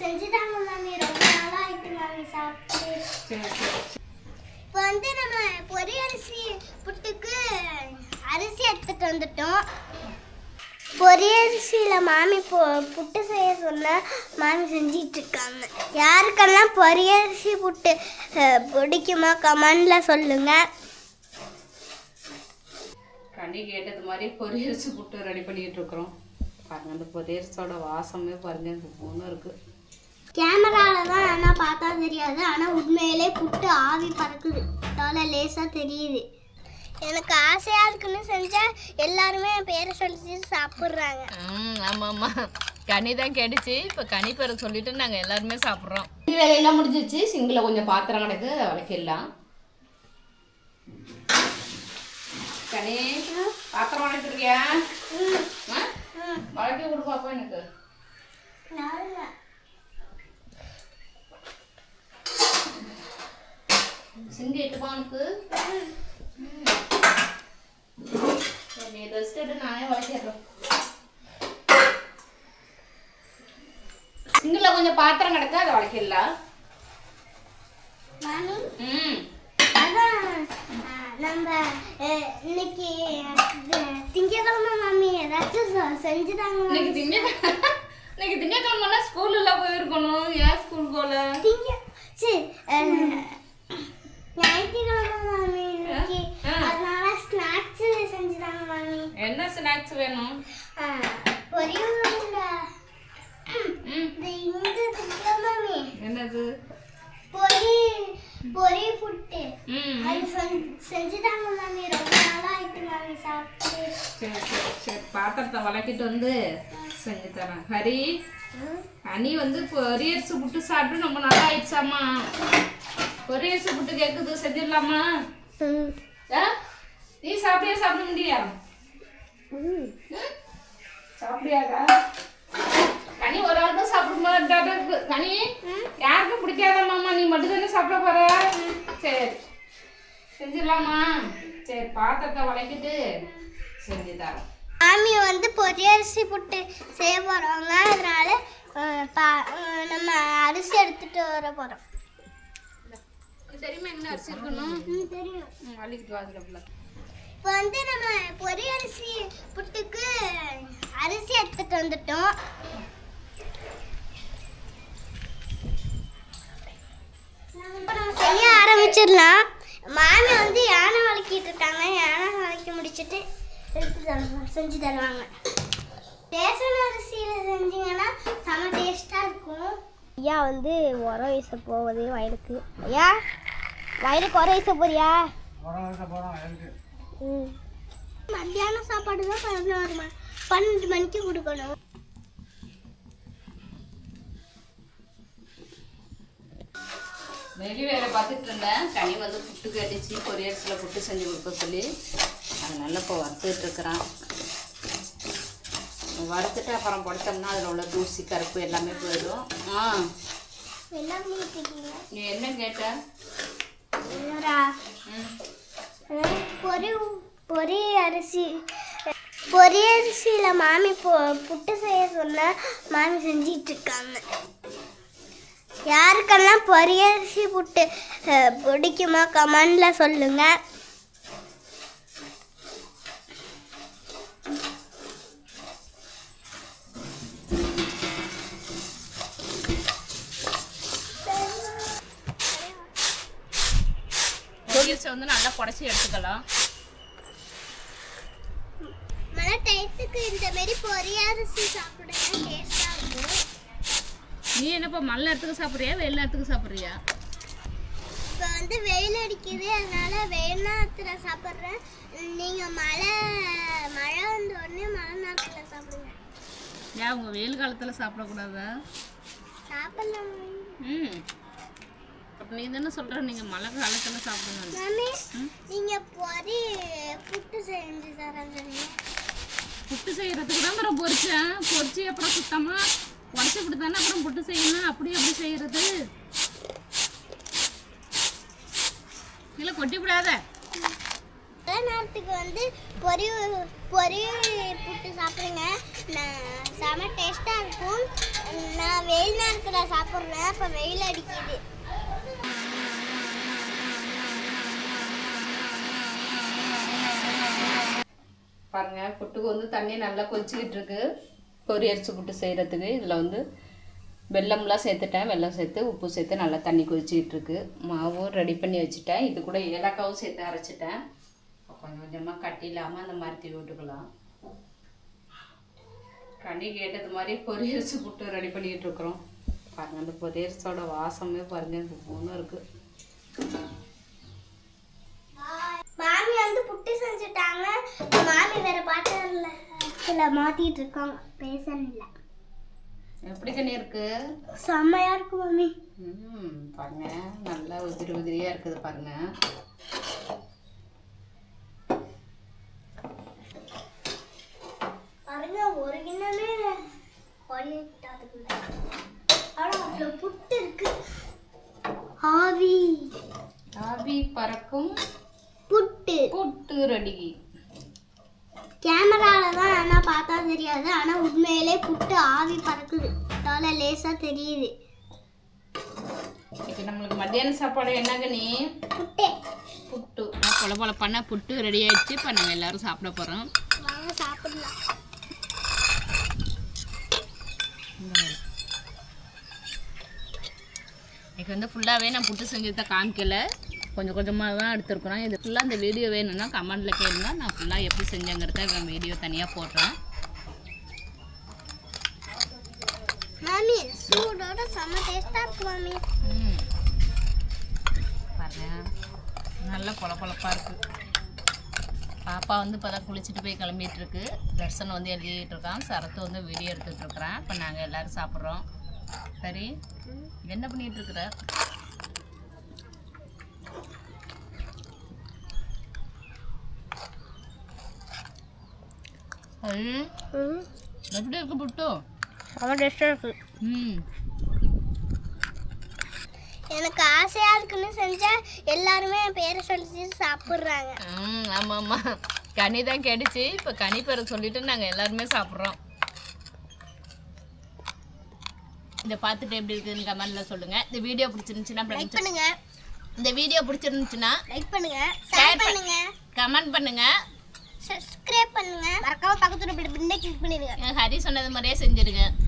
செஞ்சுதாங்க மாமி ரொம்ப நாளா இருக்கு மாமி சாப்பிட்டு இப்போ வந்து நம்ம பொரியரிசி புட்டுக்கு அரிசி எடுத்துட்டு வந்துட்டோம் பொரியரிசியில் மாமி பொ புட்டு செய்ய சொன்னா மாமி செஞ்சிட்டு இருக்காங்க யாருக்கெல்லாம் பொரியரிசி புட்டு பிடிக்குமா கமெண்ட்ல சொல்லுங்க கண்ணி கேட்டது மாதிரி பொரியரிசி புட்டு ரெடி பண்ணிக்கிட்டு இருக்கிறோம். பாருங்க அந்த பொரியரிசோட வாசமே பாருங்க இந்த இருக்குது கேமரால தான் ஆனால் பார்த்தா தெரியாது. ஆனால் உண்மையிலே புட்டு ஆவி பறக்குது. தலை லேசாக தெரியுது. எனக்கு ஆசையாக இருக்குன்னு செஞ்சால் எல்லாருமே என் பேரை சொல்லி சாப்பிட்றாங்க. ம் ஆமாம் ஆமாம் கனி தான் கேட்டுச்சு இப்போ கனி பேரை சொல்லிட்டு நாங்கள் எல்லாருமே சாப்பிட்றோம். வேலையெல்லாம் முடிஞ்சிச்சு சிங்கில் கொஞ்சம் பாத்திரம் கிடக்கு விளக்கிடலாம். கனி பாத்திரம் வளர்த்துருக்கியா வளர்க்க கொடு பாப்பா எனக்கு. உனக்கு சரி, நீ ரெஸ்ட் எடு நானே வளர்க்கிடுறேன் சிங்கில் கொஞ்சம் பாத்திரம் கிடக்கு அதை வளர்க்கிடலாம் மாமி ம். அதான் ஆ, நம்ம இன்னைக்கு அஹ், திங்கட்கிழமை மாமி ஏதாச்சும் செ- செஞ்சுதாங்க மாமி. இன்னைக்கு திங்க இன்னைக்கு திங்கக்கிழமை ஸ்கூல்ல போயிருக்கணும். ஏன் ஸ்கூல் போல? திங்க சரி என்ன ஸ்நாக்ஸ் வேணும்? என்னது? பொரி பொரி புட்டு. அது செஞ்சு- செஞ்சுதாங்க மாமி. ரொம்ப நாளா ஆயிட்டு மாமி சாப்பிட்டு. சரி சரி சரி. பாத்திரத்தை வளர்க்கிட்டு வந்து செஞ்சு தரேன் ஹரி அனி வந்து பொரியரிசி புட்டு சாப்பிட்டு ரொம்ப நல்லா ஆயிடுச்சாம்மா பொரியரிசி புட்டு கேட்குது செஞ்சிடலாமா? நீ சாப்பிடியா சாப்பிட முடியா ம்? சாப்பிடியாடா கனி ஒரு ஆள் தான் சாப்பிட மாட்டாரு கனி யாருக்கும் பிடிக்காதம்மாம்மா நீ மட்டும் தானே சாப்பிட போற? சரி. செஞ்சிடலாமா? சரி பாத்திரத்தை வளைக்கிட்டு செஞ்சு தரோம் மாமி வந்து பொரியரிசி புட்டு செய்ய போகிறவங்க அதனால நம்ம அரிசி எடுத்துட்டு வர போகிறோம் தெரியுமா என்ன அரிசி இருக்கணும் தெரியும். அள்ளிக்கிட்டு வாங்கல இப்போ வந்து நம்ம பொரியரிசி புட்டுக்கு அரிசி எடுத்துட்டு வந்துட்டோம். செய்ய ஆரம்பிச்சிடலாம். மாமி வந்து யானை வளர்க்கிட்டு இருக்காங்க. யானை வளர்க்கி முடிச்சிட்டு எடுத்து தருவாங்க செஞ்சு தருவாங்க. ரேஷன் அரிசியில் செஞ்சீங்கன்னா செம டேஸ்ட்டாக இருக்கும். ஐயா வந்து உரம் வீச போகுது வயலுக்கு. ஐயா வயலுக்கு உரம் வீச போறியா? ம். மத்தியானம் சாப்பாடு தான் பதினோரு மணி பன்னெண்டு மணிக்கு கொடுக்கணும். வெளி வேலை பார்த்துட்டு இருந்தேன். கனி வந்து புட்டு கட்டிச்சு பொரியரிசியில் புட்டு செஞ்சு கொடுக்க சொல்லி. அதனால இப்போ வறுத்துட்டு இருக்கிறான் வறுத்துட்டு அப்புறம் படுத்தோம்னா அதில் உள்ள தூசி கருப்பு எல்லாமே போயிடும். ஆ. நீ என்ன கேட்ட? பொரி பொரி அரிசி. பொரி அரிசியில் மாமி பொ புட்டு செய்ய சொன்னா மாமி செஞ்சிட்டு இருக்காங்க யாருக்கெல்லாம் பொரியரிசி புட்டு அஹ், பிடிக்குமா கமெண்ட்ல சொல்லுங்க. பொரியரிசை வந்து நல்லா புடச்சி எடுத்துக்கலாம். மழை டயத்துக்கு இந்த மாதிரி பொரியரிசி சாப்பிடுங்க டேஸ்டாக இருக்கும். நீ என்னப்பா மல்ல இடத்துக்கு சாப்பிட்றியா வெள்ள இடத்துக்கு சாப்பிட்றியா? இப்போ வந்து வெயில் அடிக்குது அதனால வெயில் நேரத்தில் சாப்பிட்றேன். நீங்கள் மழை மழை வந்த உடனே மழை நேரத்தில் சாப்பிடுங்க. ஏன் உங்கள் வெயில் காலத்தில் சாப்பிடக்கூடாதா? சாப்பிடலாம். ம். நீ தானே சொல்கிற நீங்கள் மழை காலத்தில் சாப்பிடுங்க மாமி நீங்கள் பொரி புட்டு செஞ்சு தரேன் சொன்னீங்க புட்டு செய்கிறதுக்கு தான் அப்புறம் பொரிச்சேன் பொரிச்சு அப்புறம் சுத்தமாக உடச்சி விட்டு தானே அப்புறம் புட்டு செய்யணும். அப்படி எப்படி செய்கிறது இல்லை கொட்டி விடாத. நேரத்துக்கு வந்து பொரி பொரி புட்டு சாப்பிடுங்க. நான் செம டேஸ்ட்டாக இருக்கும். நான் வெயில் நேரத்தில் சாப்பிட்றேன். இப்போ வெயில் அடிக்குது. பாருங்க புட்டுக்கு வந்து தண்ணி நல்லா கொதிச்சுக்கிட்டு இருக்கு. பொரி அரிசி புட்டு செய்கிறதுக்கு இதில் வந்து வெல்லம்லாம் சேர்த்துட்டேன். வெல்லம் சேர்த்து உப்பு சேர்த்து நல்லா தண்ணி கொதிச்சிக்கிட்டு இருக்கு. மாவும் ரெடி பண்ணி வச்சுட்டேன். இது கூட ஏலக்காவும் சேர்த்து அரைச்சிட்டேன். கொஞ்சம் கொஞ்சமாக கட்டி இல்லாமல் அந்த மாதிரி தீ விட்டுக்கலாம். கண்ணி கேட்டது மாதிரி பொரியரிசி புட்டு ரெடி பண்ணிக்கிட்டு இருக்கிறோம். பாருங்க அந்த பொரியரிசோட வாசமே பாருங்க ஒன்றும் இருக்குது வந்து புட்டு செஞ்சுட்டாங்க. மாமி வேற பாத்திரத்துல மாத்திட்டு இருக்காங்க. பேசல எப்படி கனி இருக்கு? செம்மையா இருக்கு மாமி. ம் பாருங்க. நல்லா உதிரி உதிரியாக இருக்குது பாருங்க. பாருங்க ஒரு கிண்ணமே அவ்வளோ புட்டு இருக்கு. ஆவி. ஆவி பறக்கும். புட்டு. புட்டு ரெடி. கேமரால தான் ஆனால் பார்த்தா தெரியாது. ஆனால் உண்மையிலே புட்டு ஆவி பறக்குது. அதால லேசா தெரியுது. இப்போ நம்மளுக்கு மத்தியான சாப்பாடு என்னங்க நீ புட்டே. புட்டு. பொல பொல. பண்ண புட்டு ரெடி ஆயிடுச்சு. இப்போ நாங்கள் எல்லாரும் சாப்பிட போகிறோம் வாங்க சாப்பிடலாம். இன்னைக்கு வந்து ஃபுல்லாகவே நான் புட்டு செஞ்சதை காமிக்கல. கொஞ்சம் கொஞ்சமாக தான் எடுத்துருக்குறோம். இது ஃபுல்லாக இந்த வீடியோ வேணும்னா கமெண்ட்டில் கேளுங்க. நான் ஃபுல்லாக எப்படி செஞ்சேங்கிறத வீடியோ தனியாக போடுறேன். மாமி சூடோட செம்ம டேஸ்டா இருக்கு மாமி. பாருங்க. நல்ல இருக்குது பாப்பா வந்து இப்போ தான் குளிச்சுட்டு போய் கிளம்பிட்டு இருக்கு. தர்சன் வந்து எழுதிட்டு இருக்கான். சரத்து வந்து வீடியோ எடுத்துட்டு இருக்கிறான். இப்போ நாங்கள் எல்லாரும் சாப்பிட்றோம். சரி என்ன பண்ணிட்டு எப்படி இருக்கு புட்டு? செம்ம டேஸ்டா இருக்கு. ம். எனக்கு ஆசையா இருக்குன்னு செஞ்சா எல்லாருமே என் பேரை சொல்லி சாப்பிட்றாங்க. ம் ஆமாம் ஆமாம் கனி தான் கிடைச்சு. இப்போ கனி பேரை சொல்லிட்டு நாங்கள் எல்லாருமே சாப்பிட்றோம். இதை பார்த்துட்டு எப்படி இருக்குதுன்னு கமெண்ட்ல சொல்லுங்க. இந்த வீடியோ பிடிச்சிருந்துச்சுன்னா லைக் பண்ணுங்க. இந்த வீடியோ பிடிச்சிருந்துச்சுன்னா லைக் பண்ணுங்க. ஷேர் பண்ணு- பண்ணுங்க. கமெண்ட் பண்ணுங்க. சப்ஸ்கிரைப் பண்ணுங்க. மறக்காம பக்கத்துல பின்ன கிளிக் பண்ணிடுங்க. ஹரி சொன்னது மாதிரியே செஞ்சிருங்க